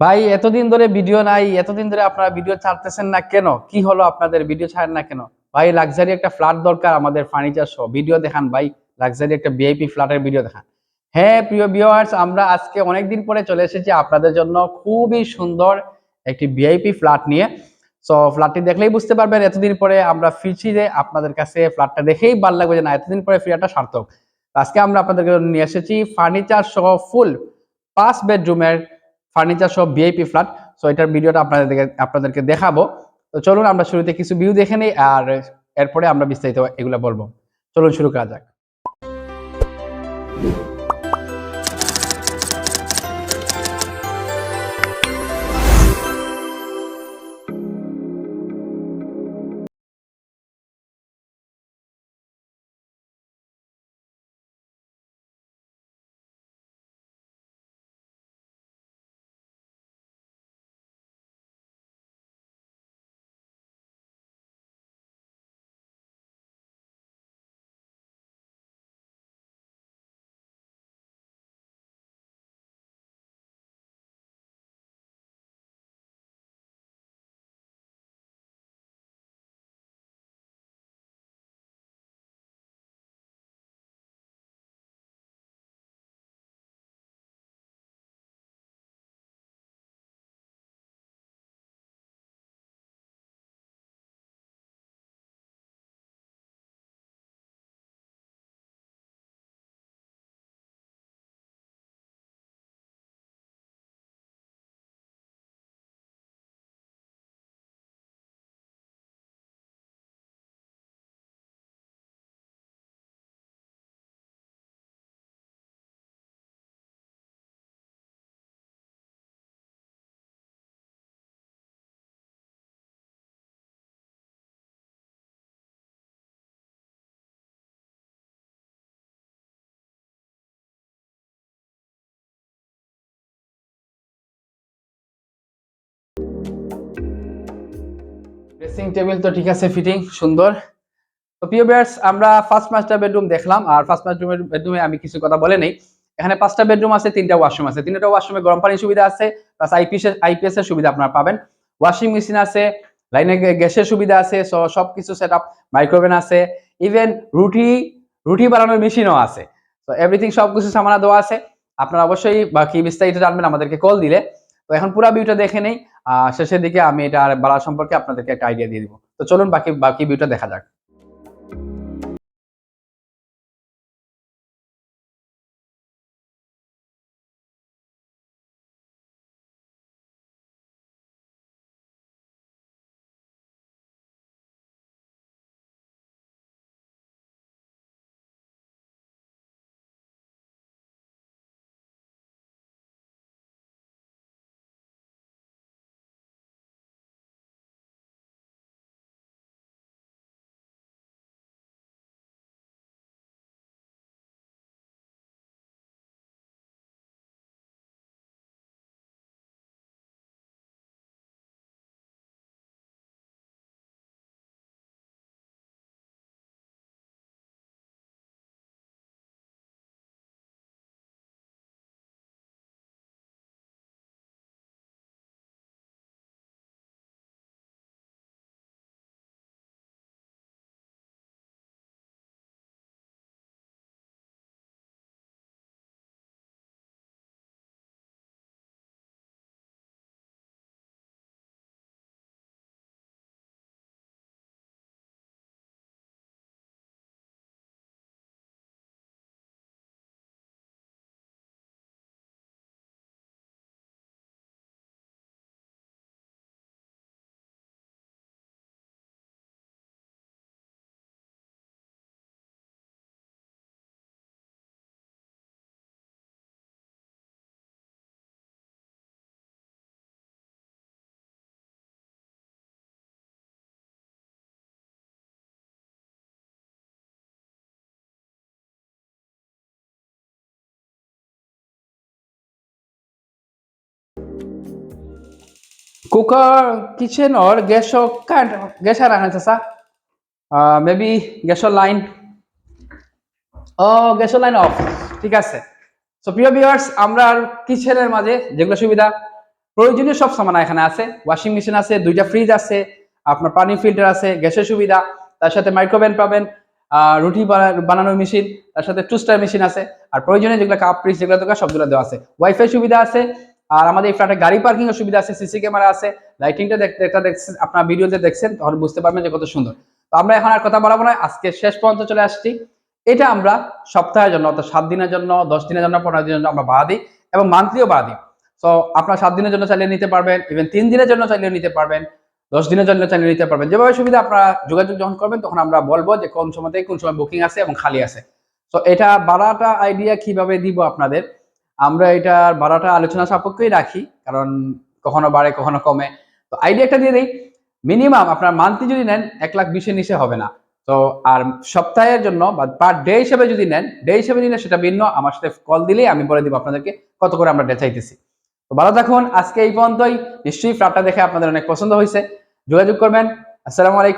ভাই, এতদিন ধরে ভিডিও নাই, এতদিন ধরে আপনারা ভিডিও ছাড়তেছেন না কেন? কি হলো আপনাদের ভিডিও ছাড়েন না কেন? ভাই লাক্সারি একটা ফ্ল্যাট দরকার আমাদের ফার্নিচার সহ। ভিডিও দেখান ভাই লাক্সারি একটা ভিআইপি ফ্ল্যাটের ভিডিও দেখান। হ্যাঁ প্রিয় ভিউয়ার্স আমরা আজকে অনেকদিন পরে চলে এসেছি আপনাদের জন্য খুবই সুন্দর একটি ভিআইপি ফ্ল্যাট নিয়ে। সো ফ্ল্যাটটি দেখলেই বুঝতে পারবেন, এতদিন পরে আমরা ফিরছি যে আপনাদের কাছে ফ্ল্যাটটা দেখেই ভালো লাগবে যে না, এতদিন পরে ফিরাটা সার্থক। আজকে আমরা আপনাদের জন্য নিয়ে এসেছি ফার্নিচার সহ ফুল পাঁচ বেডরুমের ফার্নিচার সব ভিআইপি ফ্ল্যাট সো এটার ভিডিওটা আপনাদেরকে আপনাদেরকে দেখাবো। তো চলুন আমরা শুরুতে কিছু ভিউ দেখে নিই, আর এরপরে আমরা বিস্তারিত এগুলো বলব। চলুন শুরু করা যাক। ড্রেসিং টেবিল তো ঠিক আছে ফিটিং সুন্দর। তো প্রিয় বিয়ার্স আমরা ফার্স্ট মাস্টার বেডরুম দেখলাম, আর ফার্স্ট মাস্টার বেডরুমে আমি কিছু কথা বলে নেই। এখানে পাঁচটা বেডরুম আছে, তিনটা ওয়াশরুম আছে। তিনটা ওয়াশরুমে গরম পানির সুবিধা আছে প্লাস আইপিএস আইপিএস এর সুবিধা আপনারা পাবেন। ওয়াশিং মেশিন আছে লাইনে গ্যাসের সুবিধা আছে সো সবকিছু সেট আপ মাইক্রোওভেন আছে। ইভেন রুটি রুটি বানানোর মেশিনও আছে। তো এভরিথিং সবকিছু সামানা দেওয়া আছে। আপনারা অবশ্যই বাকি বিস্তারিত জানবেন, আমাদেরকে কল দিলে। তো এখন পুরো ভিউটা দেখে নেই। শেষের দিকে আমি এটা বাড়া সম্পর্কে আপনাদেরকে একটা আইডিয়া দিয়ে দিব। তো চলুন বাকি বাকি ভিউটা দেখা যাক। Cooker, kitchen or gas kind gas আর আনা চাচা। মেবি গ্যাসের লাইন ও গ্যাসের লাইন অফ ঠিক আছে। সো প্রিয় ভিউয়ার্স আমরা কিচেনের মাঝে যেগুলো সুবিধা প্রয়োজনীয় সব সামান এখানে আছে। ওয়াশিং মেশিন আছে দুইটা ফ্রিজ আছে আপনার পানি ফিল্টার আছে গ্যাসের সুবিধা তার সাথে মাইক্রোওভেন পাবেন রুটি বানা- বানানোর মেশিন তার সাথে টুস্টার মেশিন আছে। আর প্রয়োজনীয় যেগুলো কাপ ফ্রিজ যেগুলো সবগুলো দেওয়া আছে। ওয়াইফাই সুবিধা আছে আর আমাদের এই ফ্ল্যাটে গাড়ি পার্কিং এর সুবিধা আছে সিসি ক্যামেরা আছে লাইটিংটা দেখতে দেখছেন, আপনার ভিডিওতে দেখছেন তখন বুঝতে পারবেন যে কত সুন্দর। তো আমরা এখন আর কথা বাড়াবো না, আজকে শেষ পর্যন্ত চলে আসছি। এটা আমরা সপ্তাহের জন্য, অর্থাৎ সাত দিনের জন্য, দশ দিনের জন্য, পনেরো দিনের জন্য আমরা ভাড়া দিই এবং মান্থলিও ভাড়া দিই। তো আপনার সাত দিনের জন্য চালিয়ে নিতে পারবেন ইভেন তিন দিনের জন্য চালিয়ে নিতে পারবেন, দশ দিনের জন্য চালিয়ে নিতে পারবেন। যেভাবে সুবিধা আপনারা যোগাযোগ যখন করবেন, তখন আমরা বলব যে কোন সময় থেকে কোন সময় বুকিং আছে এবং খালি আছে। তো এটা ভাড়াটা আইডিয়া কীভাবে দিব আপনাদের? আমরা এটার ভাড়াটা আলোচনা সাপেক্ষই রাখি, কারণ কখনো বাড়ে, কখনো কমে। তো আইডিয়া একটা দিয়ে দিই মিনিমাম আপনার মান্থলি যদি নেন, এক লাখ বিশের নিচে হবে না। তো আর সপ্তাহের জন্য বা পার ডে হিসেবে যদি নেন ডে হিসেবে নিলে সেটা ভিন্ন, আমার সাথে কল দিলেই আমি বলে দিব আপনাদেরকে কত করে আমরা ডে চাইতেছি তো ভালো থাকুন, আজকে এই পর্যন্তই। নিশ্চয়ই ফ্ল্যাটটা দেখে আপনাদের অনেক পছন্দ হয়েছে যোগাযোগ করবেন। আসসালামু আলাইকুম।